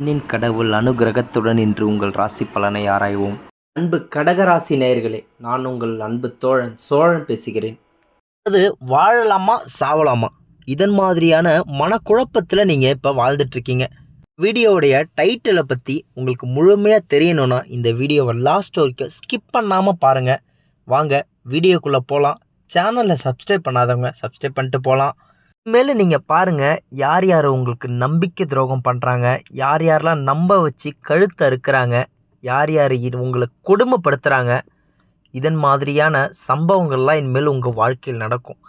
பெண்ணின் கடவுள் அனுகிரகத்துடன் இன்று உங்கள் ராசி பலனை ஆராய்வோம். அன்பு கடகராசி நேயர்களே நான் உங்கள் அன்பு தோழன் சோழன் பேசுகிறேன். அது வாழலாமா சாவலாமா? இதன் மாதிரியான மனக்குழப்பத்தில் நீங்கள் இப்போ வாழ்ந்துட்டுருக்கீங்க. வீடியோவுடைய டைட்டிலை பற்றி உங்களுக்கு முழுமையாக தெரியணும்னா இந்த வீடியோவை லாஸ்ட் வரைக்கும் ஸ்கிப் பண்ணாமல் பாருங்கள் வாங்க வீடியோக்குள்ளே போகலாம் சேனலை சப்ஸ்கிரைப் பண்ணாதவங்க சப்ஸ்கிரைப் பண்ணிட்டு போகலாம் இனிமேல் நீங்கள் பாருங்கள் யார் யார் உங்களுக்கு நம்பிக்கை துரோகம் பண்ணுறாங்க யார் யாரெல்லாம் நம்ப வச்சு கழுத்தை அறுக்கிறாங்க யார் யார் உங்களை கொடுமைப்படுத்துகிறாங்க இதன் மாதிரியான சம்பவங்கள்லாம் இனிமேல் உங்கள் வாழ்க்கையில் நடக்கும்.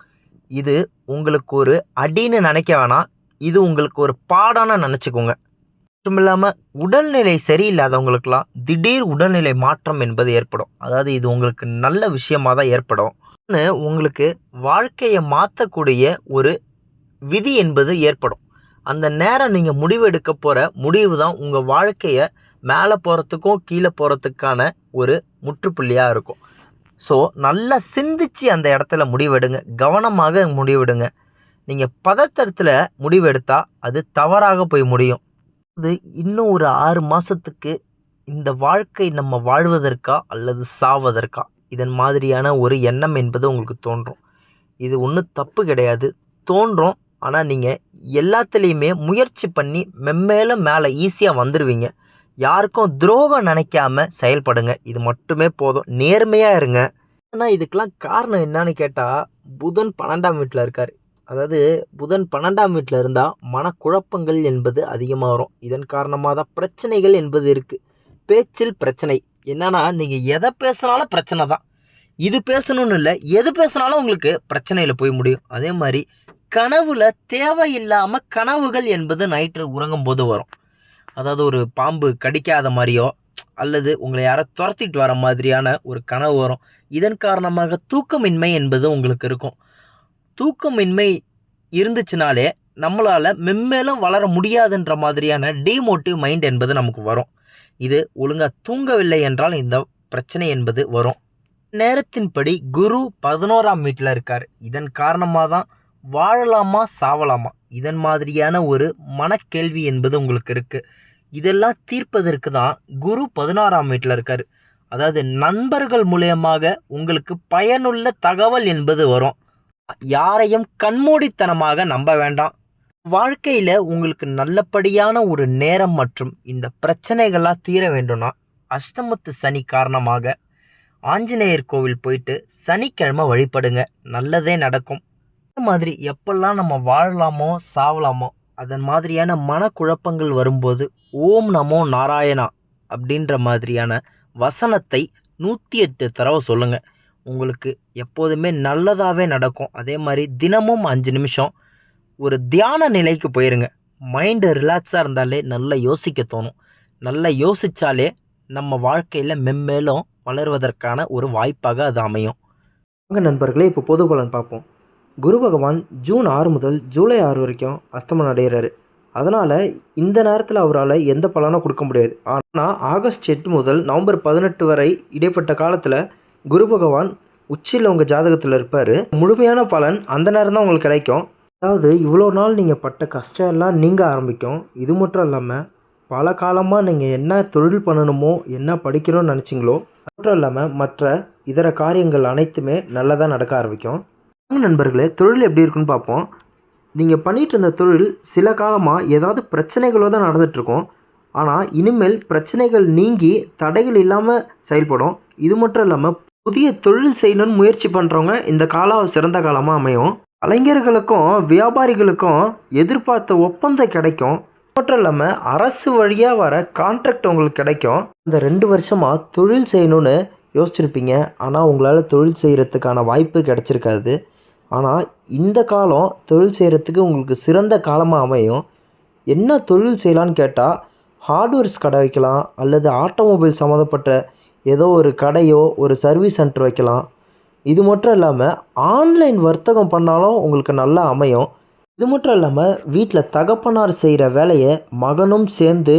இது உங்களுக்கு ஒரு அடின்னு நினைக்க வேணாம் இது உங்களுக்கு ஒரு பாடான நினச்சிக்கோங்க. மட்டும் இல்லாமல் உடல்நிலை சரியில்லாதவங்களுக்கெல்லாம் திடீர் உடல்நிலை மாற்றம் என்பது ஏற்படும். அதாவது இது உங்களுக்கு நல்ல விஷயமாக தான் ஏற்படும் உங்களுக்கு வாழ்க்கையை மாற்றக்கூடிய ஒரு விதி என்பது ஏற்படும். அந்த நேரம் நீங்கள் முடிவு எடுக்க போகிற முடிவு தான் உங்கள் வாழ்க்கையை மேலே போகிறதுக்கும் கீழே போகிறதுக்கான ஒரு முற்றுப்புள்ளியாக இருக்கும். ஸோ நல்லா சிந்திச்சு அந்த இடத்துல முடிவெடுங்க. கவனமாக முடிவெடுங்க. நீங்கள் பதத்தரத்தில் முடிவெடுத்தால் அது தவறாக போய் முடியும். இது இன்னும் ஒரு ஆறு மாதத்துக்கு இந்த வாழ்க்கை நம்ம வாழ்வதற்கா அல்லது சாவதற்கா? இதன் மாதிரியான ஒரு எண்ணம் என்பது உங்களுக்கு தோன்றும். இது ஒன்றும் தப்பு கிடையாது. தோன்றும். ஆனால் நீங்கள் எல்லாத்துலேயுமே முயற்சி பண்ணி மெம்மேலும் மேலே ஈஸியாக வந்துடுவீங்க யாருக்கும் துரோகம் நினைக்காம செயல்படுங்க. இது மட்டுமே போதும். நேர்மையாக இருங்க. ஆனால் இதுக்கெலாம் காரணம் என்னன்னு கேட்டால் புதன் பன்னெண்டாம் வீட்டில் இருக்கார். அதாவது புதன் பன்னெண்டாம் வீட்டில் இருந்தால் மனக்குழப்பங்கள் என்பது அதிகமாக வரும். இதன் காரணமாக தான் பிரச்சனைகள் என்பது இருக்குது பேச்சில் பிரச்சனை. என்னன்னா நீங்கள் எதை பேசுனாலும் பிரச்சனை தான் இது பேசணும்னு இல்லை எது பேசுனாலும் உங்களுக்கு பிரச்சனையில் போய் முடியும். அதே மாதிரி கனவுல தேவையில்லாமல் கனவுகள் என்பது நைட்டு உறங்கும் போது வரும். அதாவது ஒரு பாம்பு கடிக்காத மாதிரியோ அல்லது உங்களை யாரோ துரத்திட்டு வர மாதிரியான ஒரு கனவு வரும். இதன் காரணமாக தூக்கமின்மை என்பது உங்களுக்கு இருக்கும். தூக்கமின்மை இருந்துச்சுனாலே நம்மளால் மென்மேலும் வளர முடியாதுன்ற மாதிரியான டிமோட்டிவ் மைண்ட் என்பது நமக்கு வரும். இது ஒழுங்காக தூங்கவில்லை என்றால் இந்த பிரச்சனை என்பது வரும். நேரத்தின்படி குரு பதினோராம் வீட்டில் இருக்கார். இதன் காரணமாக தான் வாழலாமா சாவலாமா? இதன் மாதிரியான ஒரு மனக்கேள்வி என்பது உங்களுக்கு இருக்குது இதெல்லாம் தீர்ப்பதற்கு தான் குரு பதினாறாம் வீட்டில் இருக்கார். அதாவது நண்பர்கள் மூலியமாக உங்களுக்கு பயனுள்ள தகவல் என்பது வரும். யாரையும் கண்மூடித்தனமாக நம்ப வேண்டாம். வாழ்க்கையில் உங்களுக்கு நல்லபடியான ஒரு நேரம் மற்றும் இந்த பிரச்சனைகள்லாம் தீர வேண்டும்னா அஷ்டமத்து சனி காரணமாக ஆஞ்சநேயர் கோவில் போயிட்டு சனிக்கிழமை வழிபடுங்க. நல்லதே நடக்கும். மாதிரி எப்பெல்லாம் நம்ம வாழலாமோ சாவலாமோ அதன் மாதிரியான மனக்குழப்பங்கள் வரும்போது ஓம் நமோ நாராயணா அப்படின்ற மாதிரியான வசனத்தை நூற்றி எட்டு தடவை சொல்லுங்கள் உங்களுக்கு எப்போதுமே நல்லதாகவே நடக்கும். அதே மாதிரி தினமும் அஞ்சு நிமிஷம் ஒரு தியான நிலைக்கு போயிருங்க. மைண்டு ரிலாக்ஸாக இருந்தாலே நல்லா யோசிக்க தோணும். நல்லா யோசித்தாலே நம்ம வாழ்க்கையில் மென்மேலும் வளர்வதற்கான ஒரு வாய்ப்பாக அது அமையும். உங்கள் நண்பர்களே இப்போ பொது பலன் பார்ப்போம். குரு பகவான் ஜூன் ஆறு முதல் ஜூலை ஆறு வரைக்கும் அஸ்தமனம் அடைகிறாரு அதனால் இந்த நேரத்தில் அவரால் எந்த பலனும் கொடுக்க முடியாது. ஆனால் ஆகஸ்ட் எட்டு முதல் நவம்பர் பதினெட்டு வரை இடைப்பட்ட காலத்தில் குரு பகவான் உச்சியில் உங்கள் ஜாதகத்தில் இருப்பார். முழுமையான பலன் அந்த நேரம் தான் உங்களுக்கு கிடைக்கும். அதாவது இவ்வளோ நாள் நீங்கள் பட்ட கஷ்டம் எல்லாம் நீங்க ஆரம்பிக்கும். இது மட்டும் இல்லாமல் பல காலமாக நீங்கள் என்ன தொழில் பண்ணணுமோ என்ன படிக்கணும்னு நினச்சிங்களோ அது மட்டும் இல்லாமல் மற்ற இதர காரியங்கள் அனைத்துமே நல்லதாக நடக்க ஆரம்பிக்கும். நண்பர்களே தொழில் எப்படி இருக்குன்னு பார்ப்போம். நீங்கள் பண்ணிட்டு இருந்த தொழில் சில காலமாக ஏதாவது பிரச்சனைகளோ தான் நடந்துகிட்ருக்கும் ஆனால் இனிமேல் பிரச்சனைகள் நீங்கி தடைகள் இல்லாமல் செயல்படும். இது மட்டும் இல்லாமல் புதிய தொழில் செய்யணும்னு முயற்சி பண்ணுறவங்க இந்த காலம் சிறந்த காலமாக அமையும். கலைஞர்களுக்கும் வியாபாரிகளுக்கும் எதிர்பார்த்த ஒப்பந்தம் கிடைக்கும். மட்டும் இல்லாமல் அரசு வழியாக வர கான்ட்ராக்ட் உங்களுக்கு கிடைக்கும். இந்த ரெண்டு வருஷமாக தொழில் செய்யணும்னு யோசிச்சிருப்பீங்க. ஆனால் உங்களால் தொழில் செய்கிறதுக்கான வாய்ப்பு கிடச்சிருக்காது. ஆனால் இந்த காலம் தொழில் செய்கிறதுக்கு உங்களுக்கு சிறந்த காலமாக அமையும். என்ன தொழில் செய்யலான்னு கேட்டால் ஹார்ட்வேர்ஸ் கடை வைக்கலாம் அல்லது ஆட்டோமொபைல் சம்மந்தப்பட்ட ஏதோ ஒரு கடையோ ஒரு சர்வீஸ் சென்டர் வைக்கலாம். இது மட்டும் இல்லாமல் ஆன்லைன் வர்த்தகம் பண்ணாலும் உங்களுக்கு நல்லா அமையும். இது மட்டும் இல்லாமல் வீட்டில் தகப்பனார் செய்கிற வேலையை மகனும் சேர்ந்து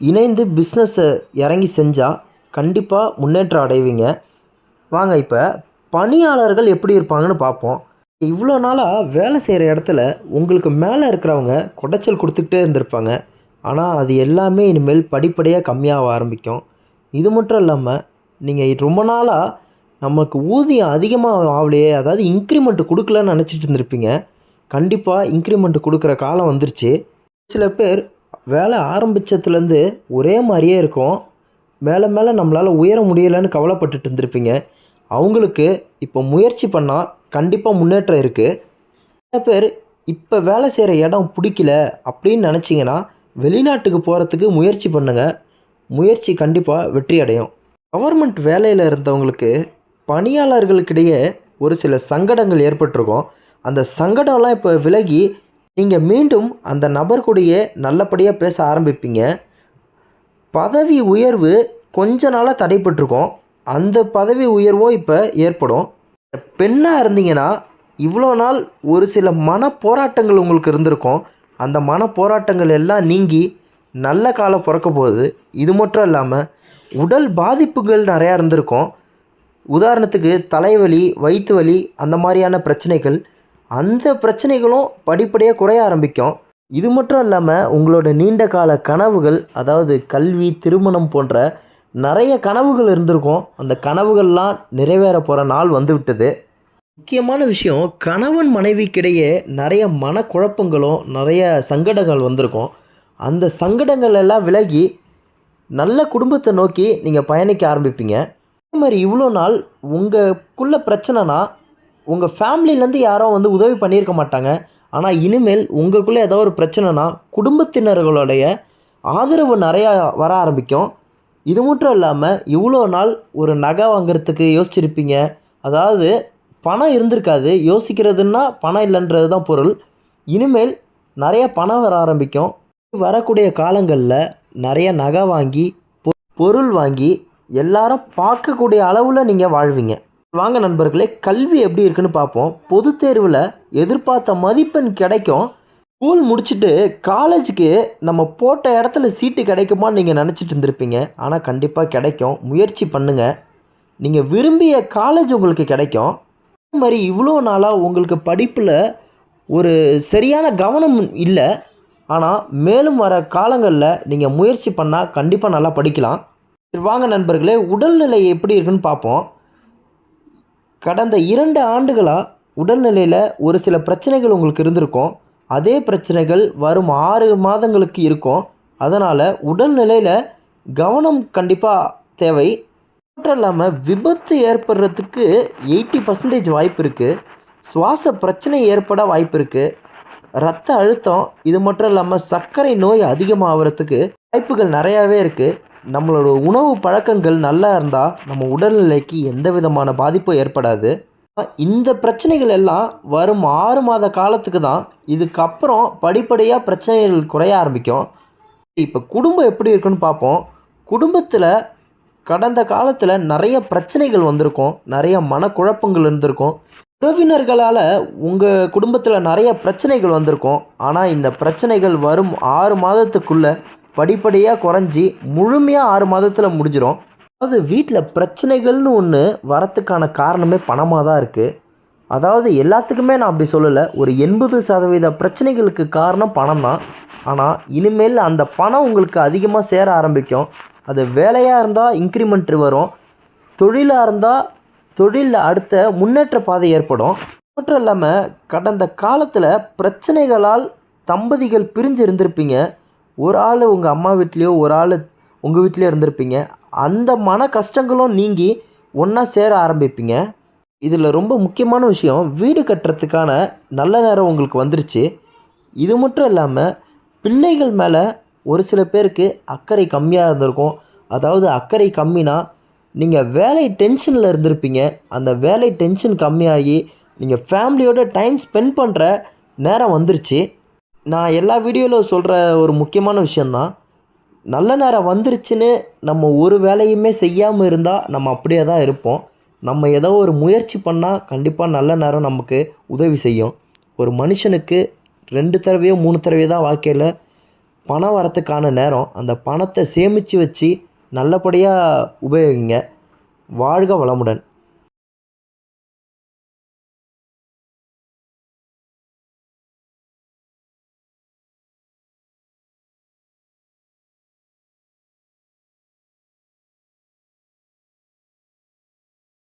இணைந்து பிஸ்னஸை இறங்கி செஞ்சால் கண்டிப்பாக முன்னேற்றம் அடைவீங்க. வாங்க இப்போ பணியாளர்கள் எப்படி இருப்பாங்கன்னு பார்ப்போம். இவ்வளோ நாளாக வேலை செய்கிற இடத்துல உங்களுக்கு மேலே இருக்கிறவங்க குடைச்சல் கொடுத்துக்கிட்டே இருந்திருப்பாங்க. ஆனால் அது எல்லாமே இனிமேல் படிப்படியாக கம்மியாக ஆரம்பிக்கும். இது மட்டும் இல்லாமல் நீங்கள் ரொம்ப நாளாக நமக்கு ஊதியம் அதிகமாக ஆகலையே அதாவது இன்க்ரிமெண்ட் கொடுக்கலன்னு நினச்சிட்டு இருந்திருப்பீங்க. கண்டிப்பாக இன்க்ரிமெண்ட் கொடுக்குற காலம் வந்துருச்சு. சில பேர் வேலை ஆரம்பித்ததுலேருந்து ஒரே மாதிரியே இருக்கும். மேலே மேலே நம்மளால் உயர முடியலைன்னு கவலைப்பட்டுட்டு இருந்திருப்பீங்க. அவங்களுக்கு இப்போ முயற்சி பண்ணால் கண்டிப்பாக முன்னேற்றம் இருக்குது சில பேர் இப்போ வேலை செய்கிற இடம் பிடிக்கல அப்படின்னு நினச்சிங்கன்னா வெளிநாட்டுக்கு போகிறதுக்கு முயற்சி பண்ணுங்கள் முயற்சி கண்டிப்பாக வெற்றி அடையும். கவர்மெண்ட் வேலையில் இருந்தவங்களுக்கு பணியாளர்களுக்கிடையே ஒரு சில சங்கடங்கள் ஏற்பட்டிருக்கும். அந்த சங்கடம்லாம் இப்போ விலகி நீங்கள் மீண்டும் அந்த நபர் கூடயே நல்லபடியாக பேச ஆரம்பிப்பீங்க. பதவி உயர்வு கொஞ்ச நாளாக தடைப்பட்டிருக்கோம். அந்த பதவி உயர்வோ இப்போ ஏற்படும். பெண்ணாக இருந்தீங்கன்னா இவ்வளோ நாள் ஒரு சில மன போராட்டங்கள் உங்களுக்கு இருந்திருக்கும். அந்த மன போராட்டங்கள் எல்லாம் நீங்கி நல்ல காலம் பிறக்க போகுது. இது மட்டும் இல்லாமல் உடல் பாதிப்புகள் நிறையா இருந்திருக்கும். உதாரணத்துக்கு தலைவலி வயிற்று வலி அந்த மாதிரியான பிரச்சனைகள். அந்த பிரச்சனைகளும் படிப்படியாக குறைய ஆரம்பிக்கும். இது மட்டும் இல்லாமல் உங்களோட நீண்ட கால கனவுகள் அதாவது கல்வி திருமணம் போன்ற நிறைய கனவுகள் இருந்திருக்கும். அந்த கனவுகள்லாம் நிறைவேற போகிற நாள் வந்து விட்டது முக்கியமான விஷயம் கணவன் மனைவிக்கிடையே நிறைய மனக்குழப்பங்களும் நிறைய சங்கடங்கள் வந்திருக்கும். அந்த சங்கடங்கள் எல்லாம் விலகி நல்ல குடும்பத்தை நோக்கி நீங்கள் பயணிக்க ஆரம்பிப்பீங்க. அதே மாதிரி இவ்வளோ நாள் உங்களுக்குள்ள பிரச்சனைனா உங்கள் ஃபேமிலிலேருந்து யாரும் வந்து உதவி பண்ணியிருக்க மாட்டாங்க. ஆனால் இனிமேல் உங்களுக்குள்ளே ஏதோ ஒரு பிரச்சனைனா குடும்பத்தினர்களுடைய ஆதரவு நிறையா வர ஆரம்பிக்கும். இது மட்டும் இல்லாமல் இவ்வளோ நாள் ஒரு நகை வாங்குறதுக்கு யோசிச்சிருப்பீங்க. அதாவது பணம் இருந்திருக்காது. யோசிக்கிறதுன்னா பணம் இல்லைன்றது தான் பொருள். இனிமேல் நிறைய பணம் வர ஆரம்பிக்கும். வரக்கூடிய காலங்களில் நிறைய நகை வாங்கி பொ- பொருள் வாங்கி எல்லாரும் பார்க்கக்கூடிய அளவில் நீங்கள் வாழ்வீங்க. வாங்க நண்பர்களே கல்வி எப்படி இருக்குன்னு பார்ப்போம். பொதுத் தேர்வில் எதிர்பார்த்த மதிப்பெண் கிடைக்கும். ஸ்கூல் முடிச்சுட்டு காலேஜுக்கு நம்ம போட்ட இடத்துல சீட்டு கிடைக்குமான்னு நீங்கள் நினச்சிட்டு இருந்திருப்பீங்க. ஆனால் கண்டிப்பாக கிடைக்கும். முயற்சி பண்ணுங்கள் நீங்கள் விரும்பிய காலேஜ் உங்களுக்கு கிடைக்கும். அதே மாதிரி இவ்வளோ நாளாக உங்களுக்கு படிப்பில் ஒரு சரியான கவனம் இல்லை. ஆனால் மேலும் வர காலங்களில் நீங்கள் முயற்சி பண்ணால் கண்டிப்பாக நல்லா படிக்கலாம். வாங்க நண்பர்களே உடல்நிலை எப்படி இருக்குன்னு பார்ப்போம். கடந்த இரண்டு ஆண்டுகளாக உடல்நிலையில் ஒரு சில பிரச்சனைகள் உங்களுக்கு இருந்திருக்கும். அதே பிரச்சனைகள் வரும் ஆறு மாதங்களுக்கு இருக்கும். அதனால் உடல்நிலையில் கவனம் கண்டிப்பாக தேவை. மட்டும் இல்லாமல் விபத்து ஏற்படுறதுக்கு எயிட்டி பர்சன்டேஜ் வாய்ப்பு இருக்குது சுவாச பிரச்சனை ஏற்பட வாய்ப்பு இருக்குது ரத்த அழுத்தம் இது மட்டும் இல்லாமல் சர்க்கரை நோய் அதிகமாகிறதுக்கு வாய்ப்புகள் நிறையாவே இருக்குது நம்மளோட உணவு பழக்கங்கள் நல்லா இருந்தால் நம்ம உடல்நிலைக்கு எந்த விதமான பாதிப்பும் ஏற்படாது. இந்த பிரச்சனைகள் எல்லாம் வரும் ஆறு மாத காலத்துக்கு தான். இதுக்கப்புறம் படிப்படியாக பிரச்சனைகள் குறைய ஆரம்பிக்கும். இப்போ குடும்பம் எப்படி இருக்குன்னு பார்ப்போம். குடும்பத்தில் கடந்த காலத்தில் நிறைய பிரச்சனைகள் வந்திருக்கும். நிறைய மனக்குழப்பங்கள் இருந்திருக்கும். உறவினர்களால் உங்கள் குடும்பத்தில் நிறைய பிரச்சனைகள் வந்திருக்கும். ஆனால் இந்த பிரச்சனைகள் வரும் ஆறு மாதத்துக்குள்ளே படிப்படியாக குறைஞ்சி முழுமையாக ஆறு மாதத்தில் முடிஞ்சிடும் அதாவது வீட்டில் பிரச்சனைகள்னு ஒன்று வரத்துக்கான காரணமே பணமாக தான் இருக்குது அதாவது எல்லாத்துக்குமே நான் அப்படி சொல்லலை. ஒரு எண்பது சதவீத பிரச்சனைகளுக்கு காரணம் பணம் தான் ஆனால் இனிமேல் அந்த பணம் உங்களுக்கு அதிகமாக சேர ஆரம்பிக்கும். அது வேலையாக இருந்தால் இன்க்ரிமெண்ட் வரும். தொழிலாக இருந்தால் தொழிலில் அடுத்த முன்னேற்ற பாதை ஏற்படும். மட்டும் இல்லாமல் கடந்த காலத்தில் பிரச்சனைகளால் தம்பதிகள் பிரிஞ்சு இருந்திருப்பீங்க. ஒரு ஆள் உங்கள் அம்மா வீட்லேயோ ஒரு ஆள் உங்கள் வீட்லேயோ இருந்திருப்பீங்க. அந்த மன கஷ்டங்களும் நீங்கி ஒன்றா சேர ஆரம்பிப்பீங்க. இதில் ரொம்ப முக்கியமான விஷயம் வீடு கட்டுறதுக்கான நல்ல நேரம் உங்களுக்கு வந்துருச்சு. இது மட்டும் இல்லாமல் பிள்ளைகள் மேலே ஒரு சில பேருக்கு அக்கறை கம்மியாக இருந்திருக்கும். அதாவது அக்கறை கம்மினா நீங்கள் வேலை டென்ஷனில் இருந்திருப்பீங்க. அந்த வேலை டென்ஷன் கம்மியாகி நீங்கள் ஃபேமிலியோட டைம் ஸ்பெண்ட் பண்ணுற நேரம் வந்துருச்சு. நான் எல்லா வீடியோவில் சொல்கிற ஒரு முக்கியமான விஷயந்தான் நல்ல நேரம் வந்துருச்சுன்னு நம்ம ஒரு வேலையுமே செய்யாமல் இருந்தால் நம்ம அப்படியே தான் இருப்போம். நம்ம ஏதோ ஒரு முயற்சி பண்ணால் கண்டிப்பாக நல்ல நேரம் நமக்கு உதவி செய்யும். ஒரு மனுஷனுக்கு ரெண்டு தடவையோ மூணு தடவையோ தான் வாழ்க்கையில் பணம் வரத்துக்கான நேரம். அந்த பணத்தை சேமித்து வச்சு நல்லபடியாக உபயோகிங்க. வாழ்க வளமுடன்.